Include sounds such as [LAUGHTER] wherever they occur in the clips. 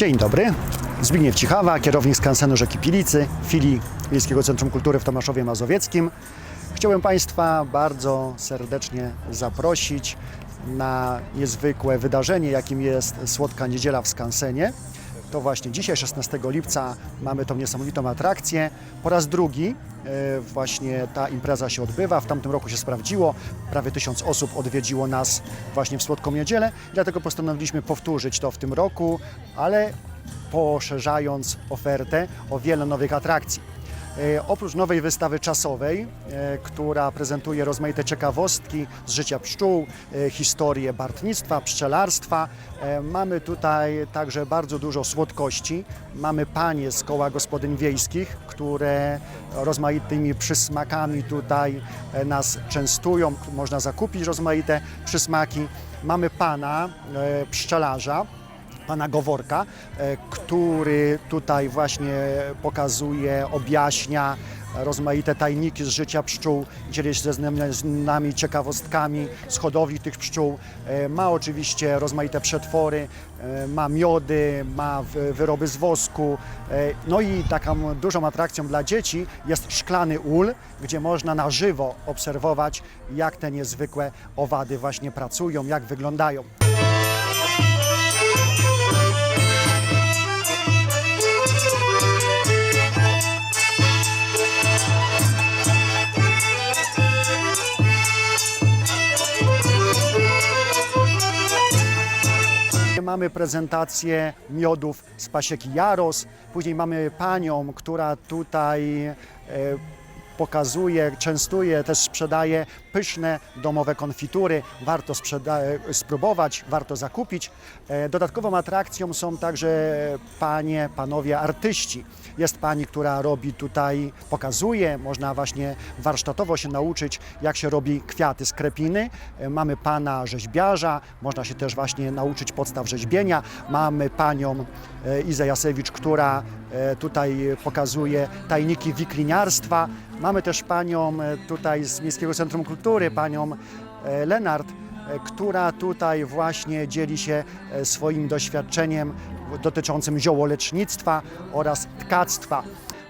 Dzień dobry. Zbigniew Cichawa, kierownik skansenu Rzeki Pilicy, filii Miejskiego Centrum Kultury w Tomaszowie Mazowieckim. Chciałem Państwa bardzo serdecznie zaprosić na niezwykłe wydarzenie, jakim jest Słodka Niedziela w Skansenie. To właśnie dzisiaj, 16 lipca, mamy tą niesamowitą atrakcję. Po raz drugi e, właśnie ta impreza się odbywa. W tamtym roku się sprawdziło. Prawie tysiąc osób odwiedziło nas właśnie w Słodką Niedzielę. Dlatego postanowiliśmy powtórzyć to w tym roku, ale poszerzając ofertę o wiele nowych atrakcji. E, Oprócz nowej wystawy czasowej, e, która prezentuje rozmaite ciekawostki z życia pszczół, e, historię bartnictwa, pszczelarstwa, mamy tutaj także bardzo dużo słodkości. Mamy panie z koła gospodyń wiejskich, które rozmaitymi przysmakami tutaj nas częstują. Można zakupić rozmaite przysmaki. Mamy pana pszczelarza, pana Goworka, e, który tutaj właśnie pokazuje, objaśnia rozmaite tajniki z życia pszczół, dzieli się z nami ciekawostkami z hodowli tych pszczół. E, Ma oczywiście rozmaite przetwory, e, ma miody, ma wy- wyroby z wosku. No i taką dużą atrakcją dla dzieci jest szklany ul, gdzie można na żywo obserwować, jak te niezwykłe owady właśnie pracują, jak wyglądają. Mamy prezentację miodów z pasieki Jaros. Później mamy panią, która tutaj e, pokazuje, częstuje, też sprzedaje pyszne domowe konfitury. Warto spróbować, warto zakupić. E, Dodatkową atrakcją są także panie, panowie artyści. Jest pani, która robi tutaj, pokazuje, można właśnie warsztatowo się nauczyć, jak się robi kwiaty z krepiny. E, Mamy pana rzeźbiarza, można się też właśnie nauczyć podstaw rzeźbienia. Mamy panią e, Izę Jasewicz, która tutaj pokazuje tajniki wikliniarstwa. Mamy też panią e, tutaj z Miejskiego Centrum Kultury, panią e, Lenart, e, która tutaj właśnie dzieli się e, swoim doświadczeniem dotyczącym ziołolecznictwa oraz tkactwa.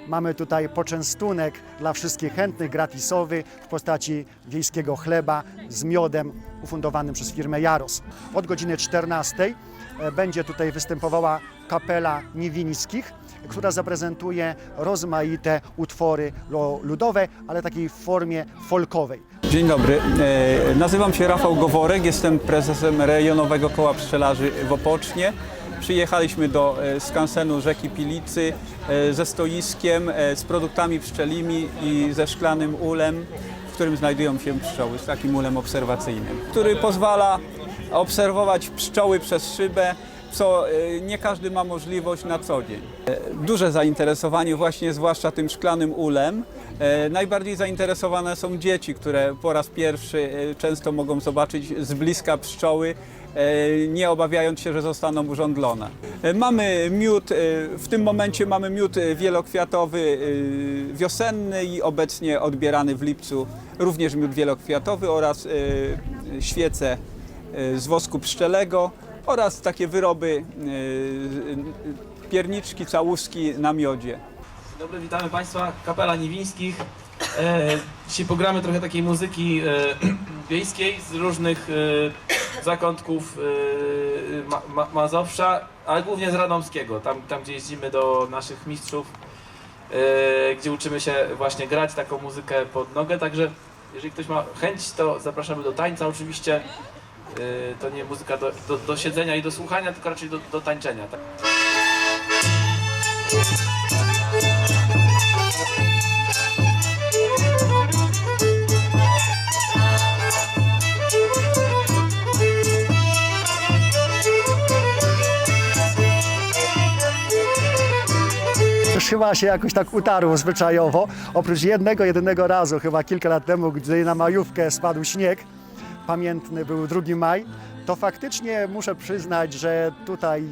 Mamy tutaj poczęstunek dla wszystkich chętnych, gratisowy w postaci wiejskiego chleba z miodem ufundowanym przez firmę Jaros. Od godziny 14 e, będzie tutaj występowała kapela Niewińskich, która zaprezentuje rozmaite utwory ludowe, ale takiej w formie folkowej. Dzień dobry, e, nazywam się Rafał Goworek, jestem prezesem rejonowego koła pszczelarzy w Opocznie. Przyjechaliśmy do e, skansenu rzeki Pilicy e, ze stoiskiem, e, z produktami pszczelimi i ze szklanym ulem, w którym znajdują się pszczoły, z takim ulem obserwacyjnym, który pozwala obserwować pszczoły przez szybę, co e, nie każdy ma możliwość na co dzień. E, Duże zainteresowanie właśnie zwłaszcza tym szklanym ulem. E, Najbardziej zainteresowane są dzieci, które po raz pierwszy często mogą zobaczyć z bliska pszczoły, nie obawiając się, że zostaną urządlone. Mamy miód, w tym momencie mamy miód wielokwiatowy wiosenny i obecnie odbierany w lipcu również miód wielokwiatowy oraz świece z wosku pszczelego oraz takie wyroby, e, pierniczki, całuski na miodzie. Dobry, witamy Państwa, Kapela Niewińskich. E, dzisiaj pogramy trochę takiej muzyki e, [CLEARS THROAT] wiejskiej z różnych e, zakątków e, ma, ma, Mazowsza, ale głównie z Radomskiego, tam, tam gdzie jeździmy do naszych mistrzów, e, gdzie uczymy się właśnie grać taką muzykę pod nogę, także jeżeli ktoś ma chęć, to zapraszamy do tańca oczywiście. E, to nie muzyka do, do, do siedzenia i do słuchania, tylko raczej do, do tańczenia. Tak? Chyba się jakoś tak utarło zwyczajowo. Oprócz jednego, jedynego razu, chyba kilka lat temu, gdy na majówkę spadł śnieg, pamiętny był 2 maj, to faktycznie muszę przyznać, że tutaj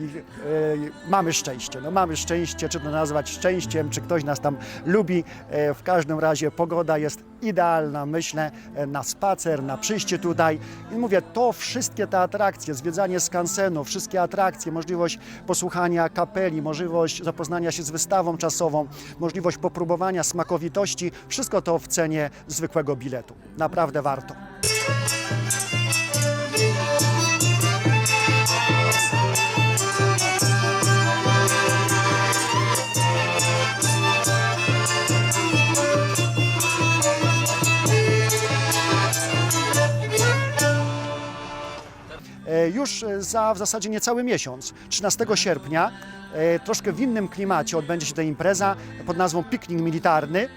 e, mamy szczęście. No mamy szczęście, czy to nazwać szczęściem, czy ktoś nas tam lubi. E, w każdym razie pogoda jest idealna, myślę, e, na spacer, na przyjście tutaj. I mówię, to wszystkie te atrakcje, zwiedzanie skansenu, wszystkie atrakcje, możliwość posłuchania kapeli, możliwość zapoznania się z wystawą czasową, możliwość popróbowania smakowitości, wszystko to w cenie zwykłego biletu. Naprawdę warto. Już e, za w zasadzie niecały miesiąc, 13 sierpnia, e, troszkę w innym klimacie odbędzie się ta impreza pod nazwą Piknik Militarny.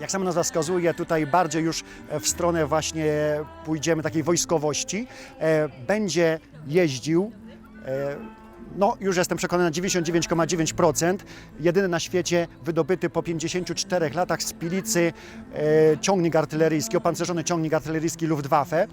Jak sama nazwa wskazuje, tutaj bardziej już e, w stronę właśnie pójdziemy takiej wojskowości. Będzie jeździł no, już jestem przekonany na 99,9%. Jedyny na świecie wydobyty po 54 latach z Pilicy e, ciągnik artyleryjski, opancerzony ciągnik artyleryjski Luftwaffe.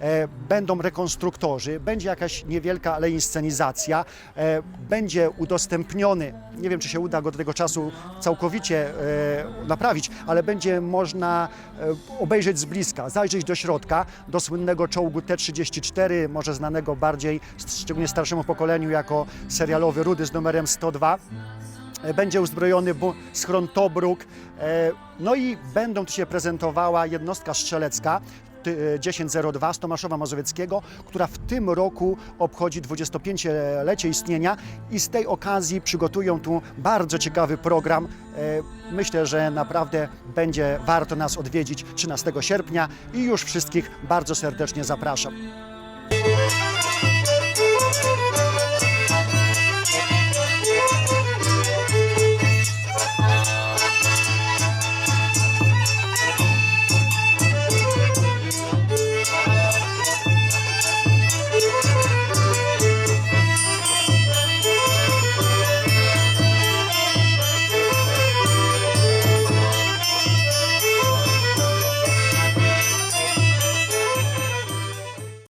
E, będą rekonstruktorzy, będzie jakaś niewielka, ale inscenizacja. E, będzie udostępniony, nie wiem czy się uda go do tego czasu całkowicie e, naprawić, ale będzie można e, obejrzeć z bliska, zajrzeć do środka, do słynnego czołgu T-34, może znanego bardziej, szczególnie starszemu pokoleniu, jako serialowy Rudy z numerem 102. E, Będzie uzbrojony schron Tobruk, e, no i będą tu się prezentowała jednostka strzelecka ty- e, 1002 z Tomaszowa Mazowieckiego, która w tym roku obchodzi 25-lecie istnienia i z tej okazji przygotują tu bardzo ciekawy program. Myślę, że naprawdę będzie warto nas odwiedzić 13 sierpnia i już wszystkich bardzo serdecznie zapraszam.